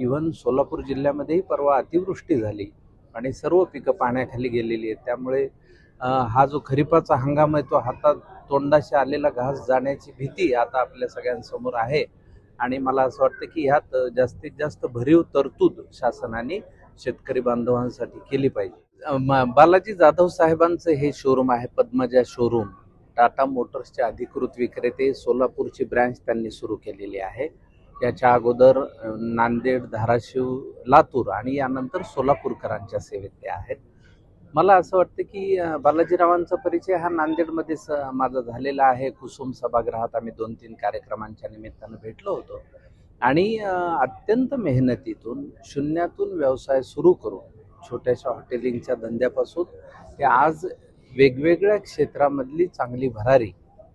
Even Solapur जिल्ह्यामध्येही परवा अतिवृष्टी झाली आणि सर्व पिकं पाण्याखाली गेलेली आहेत. त्यामुळे हा जो खरीपाचा हंगाम आहे तो हातात तोंडाशी आलेला घास जाण्याची भीती आता आपल्या सगळ्यांसमोर आहे. आणि मला असं वाटतं की ह्यात जास्तीत जास्त भरीव तरतूद शासनाने शेतकरी बांधवांसाठी केली पाहिजे. म- बालाजी जाधव साहेबांचं हे शोरूम आहे पद्मजा शोरूम टाटा मोटर्सचे अधिकृत विक्रेते सोलापूरची ब्रँच त्यांनी सुरू केलेली आहे. याच्या अगोदर नांदेड धाराशिव लातूर आणि यानंतर सोलापूरकरांच्या सेवेत ते आहेत. मला असं वाटतं की बालाजीरावांचा परिचय हा नांदेडमध्येच स माझा झालेला आहे. कुसुम सभागृहात आम्ही दोन तीन कार्यक्रमांच्या निमित्तानं भेटलो होतो. आणि अत्यंत मेहनतीतून शून्यातून व्यवसाय सुरू करून छोट्याशा हॉटेलिंगच्या धंद्यापासून ते आज वेगवेगळ्या क्षेत्रामधली चांगली भरारी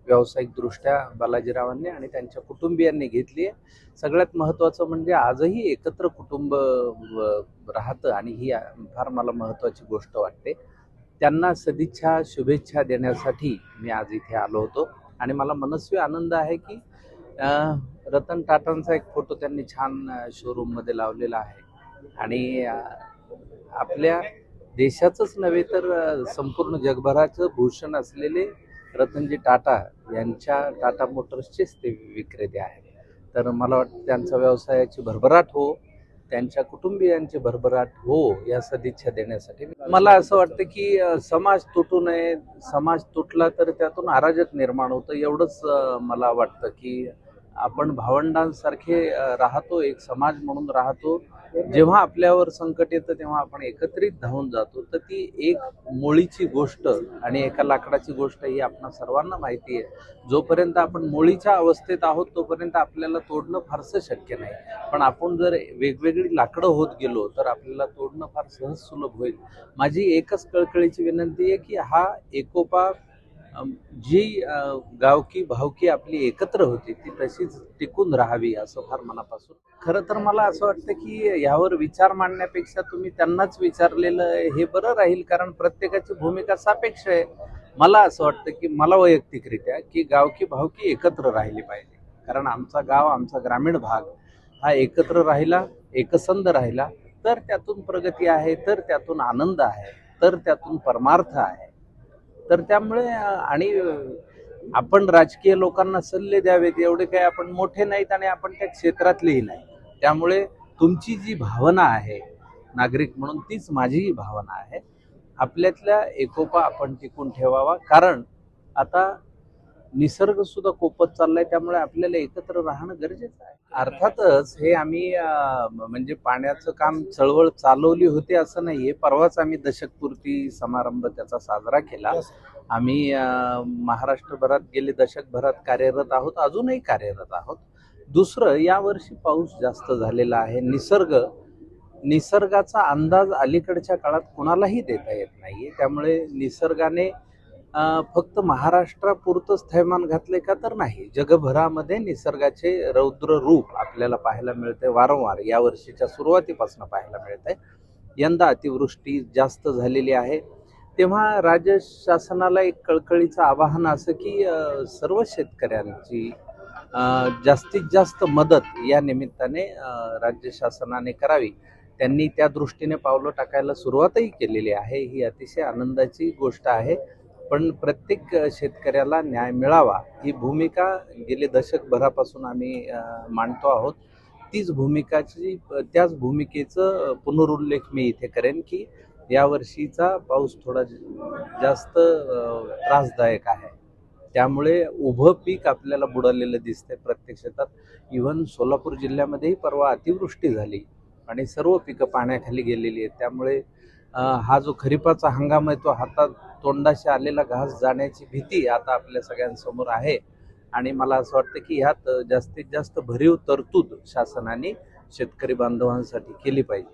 व्यावसायिकदृष्ट्या बालाजीरावांनी आणि त्यांच्या कुटुंबियांनी घेतली आहे. सगळ्यात महत्त्वाचं म्हणजे आजही एकत्र कुटुंब राहतं आणि ही फार मला महत्त्वाची गोष्ट वाटते. त्यांना सदिच्छा शुभेच्छा देण्यासाठी मी आज इथे आलो होतो. आणि मला मनस्वी आनंद आहे की रतन टाटांचा एक फोटो त्यांनी छान शोरूममध्ये लावलेला आहे. आणि आपल्या देशाचंच नव्हे तर संपूर्ण जगभराचं भूषण असलेले रतनजी टाटा यांच्या टाटा मोटर्सचेच ते विक्रेते आहेत. तर मला वाटतं त्यांचा व्यवसायाची भरभराट हो त्यांच्या कुटुंबियांची भरभराट हो या सदिच्छा देण्यासाठी मला असं वाटतं की समाज तुटू नये समाज तुटला तर त्यातून अराजक निर्माण होतं एवढंच मला वाटतं की आपण भावंडांसारखे राहतो एक समाज म्हणून राहतो जेव्हा आपल्यावर संकट येतं तेव्हा आपण एकत्रित धावून जातो. तर ती एक मुळीची गोष्ट आणि एका लाकडाची गोष्ट ही आपणा सर्वांना माहिती आहे. जोपर्यंत आपण मुळीच्या अवस्थेत आहोत तोपर्यंत आपल्याला तोडणं फारसं शक्य नाही. पण आपण जर वेगवेगळी लाकडं होत गेलो तर आपल्याला तोडणं फार सहज सुलभ होईल. माझी एकच कळकळीची विनंती आहे की हा एकोपा जी गावकी भावकी आपली एकत्र होती ती तशीच टिकून राहावी असं फार मनापासून. खरं तर मला असं वाटतं की यावर विचार मांडण्यापेक्षा तुम्ही त्यांनाच विचारलेलं हे बरं राहील. कारण प्रत्येकाची भूमिका सापेक्ष आहे. मला असं वाटतं की मला वैयक्तिकरित्या की गावकी भावकी एकत्र राहिली पाहिजे. कारण आमचा गाव आमचा ग्रामीण भाग हा एकत्र राहिला एकसंध राहिला. तर त्यातून प्रगती आहे तर त्यातून आनंद आहे तर त्यातून परमार्थ आहे. तर त्यामुळे आणि आपण राजकीय लोकांना सल्ले द्यावेत एवढे काही आपण मोठे नाहीत आणि आपण त्या क्षेत्रातलेही नाही. त्यामुळे तुमची जी भावना आहे नागरिक म्हणून तीच माझीही भावना आहे. आपल्यातल्या एकोपा आपण टिकून ठेवावा. कारण आता निसर्ग सुद्धा कोपत चाललाय त्यामुळे आपल्याला एकत्र राहणं गरजेचं आहे. अर्थातच हे आम्ही म्हणजे पाण्याचं काम चळवळ चालवली होती असं नाहीये. परवाच आम्ही दशकपूर्ती समारंभ त्याचा साजरा केला. आम्ही महाराष्ट्रभरात गेले दशकभरात कार्यरत आहोत अजूनही कार्यरत आहोत. दुसरं यावर्षी पाऊस जास्त झालेला आहे. निसर्ग निसर्गाचा अंदाज अलीकडच्या काळात कुणालाही देता येत नाहीये. त्यामुळे निसर्गाने फक्त महाराष्ट्रापुरतंच थैमान घातले का तर नाही. जगभरामध्ये निसर्गाचे रौद्र रूप आपल्याला पाहायला मिळते वारंवार. या वर्षीच्या सुरुवातीपासून पाहायला मिळत आहे यंदा अतिवृष्टी जास्त झालेली आहे. तेव्हा राज्य शासनाला एक कळकळीचं आवाहन असं की सर्व शेतकऱ्यांची जास्तीत जास्त मदत या निमित्ताने राज्य शासनाने करावी. त्यांनी त्या दृष्टीने पावलं टाकायला सुरुवातही केलेली आहे. ही अतिशय आनंदाची गोष्ट आहे. पण प्रत्येक शेतकऱ्याला न्याय मिळावा ही भूमिका गेले दशकभरापासून आम्ही मांडतो आहोत. तीच भूमिकाची त्याच भूमिकेचं पुनरुल्लेख मी इथे करेन की यावर्षीचा पाऊस थोडा जास्त त्रासदायक आहे. त्यामुळे उभं पीक आपल्याला बुडालेलं दिसतंय प्रत्येक शेतात. इव्हन सोलापूर जिल्ह्यामध्येही परवा अतिवृष्टी झाली आणि सर्व पिकं पाण्याखाली गेलेली आहेत. त्यामुळे हा जो खरीपाचा हंगाम आहे तो हातात तोंडाशी आलेला घास जाण्याची भीती आता आपल्या सगळ्यांसमोर आहे. आणि मला असं वाटतं की ह्यात जास्तीत जास्त भरीव तरतूद शासनाने शेतकरी बांधवांसाठी केली पाहिजे.